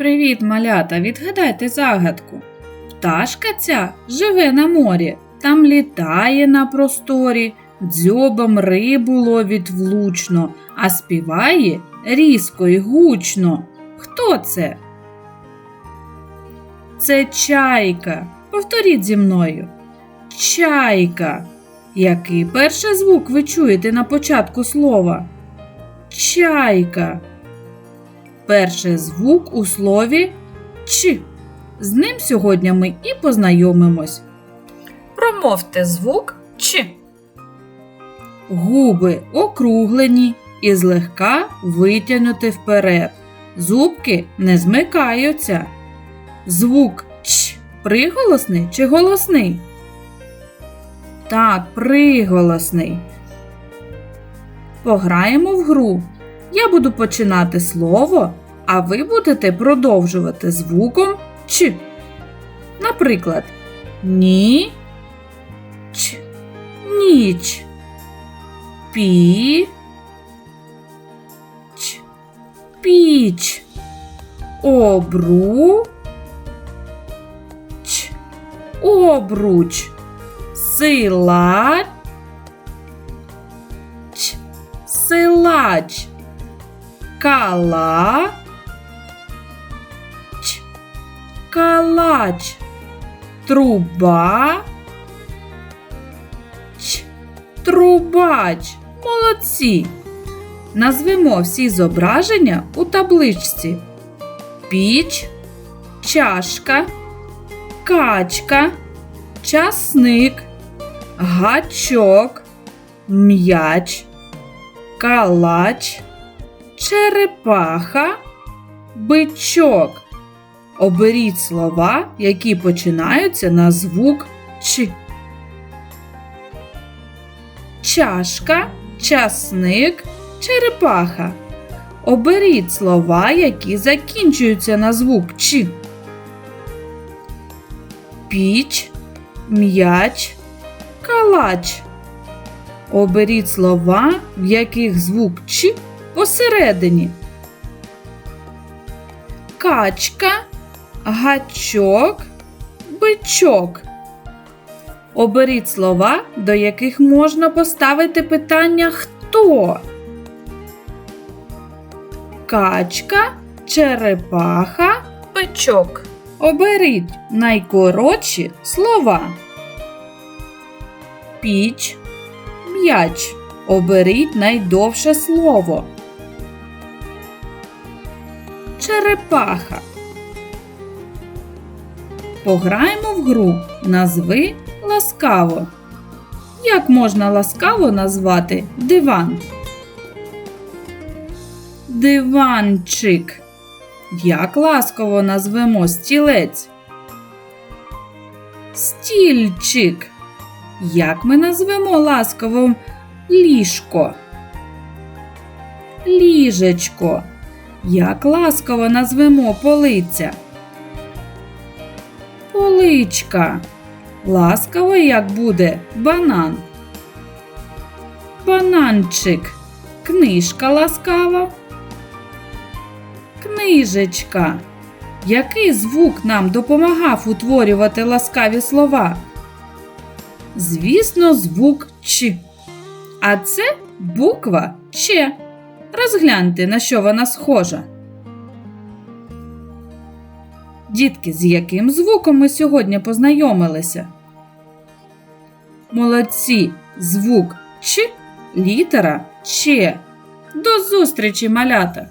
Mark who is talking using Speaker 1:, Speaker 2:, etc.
Speaker 1: Привіт, малята! Відгадайте загадку. Пташка ця живе на морі, там літає на просторі, дзьобом рибу ловить влучно, а співає різко й гучно. Хто це? Це чайка. Повторіть зі мною. Чайка. Який перший звук ви чуєте на початку слова? Чайка. Перший звук у слові Ч. З ним сьогодні ми і познайомимось.
Speaker 2: Промовте звук Ч.
Speaker 1: Губи округлені і злегка витягнуті вперед. Зубки не змикаються. Звук Ч приголосний чи голосний? Так, приголосний. Пограємо в гру. Я буду починати слово, а ви будете продовжувати звуком Ч. Наприклад, ні, ч, ніч, пі, ч, піч, обру, ч, обруч, сила, ч, силач, кала, калач, труба, ч, трубач. Молодці. Назвемо всі зображення у табличці. Піч, чашка, качка, часник, гачок, м'яч, калач, черепаха, бичок. Оберіть слова, які починаються на звук Ч. Чашка, часник, черепаха. Оберіть слова, які закінчуються на звук Ч. Піч, м'яч, калач. Оберіть слова, в яких звук Ч посередині. Качка, гачок, бичок. Оберіть слова, до яких можна поставити питання хто. Качка, черепаха.
Speaker 2: Бичок.
Speaker 1: Оберіть найкоротші слова. Піч, м'яч. Оберіть найдовше слово. Черепаха. Пограємо в гру. Назви ласкаво. Як можна ласкаво назвати диван? Диванчик. Як ласково назвемо стілець? Стільчик. Як ми назвемо ласково ліжко? Ліжечко. Як ласково назвемо полиця? Поличка. Ласково як буде банан. Бананчик. Книжка ласкава. Книжечка. Який звук нам допомагав утворювати ласкаві слова? Звісно, звук Ч. А це буква Ч. Розгляньте, на що вона схожа. Дітки, з яким звуком ми сьогодні познайомилися? Молодці. Звук Ч, літера Ч. До зустрічі, малята!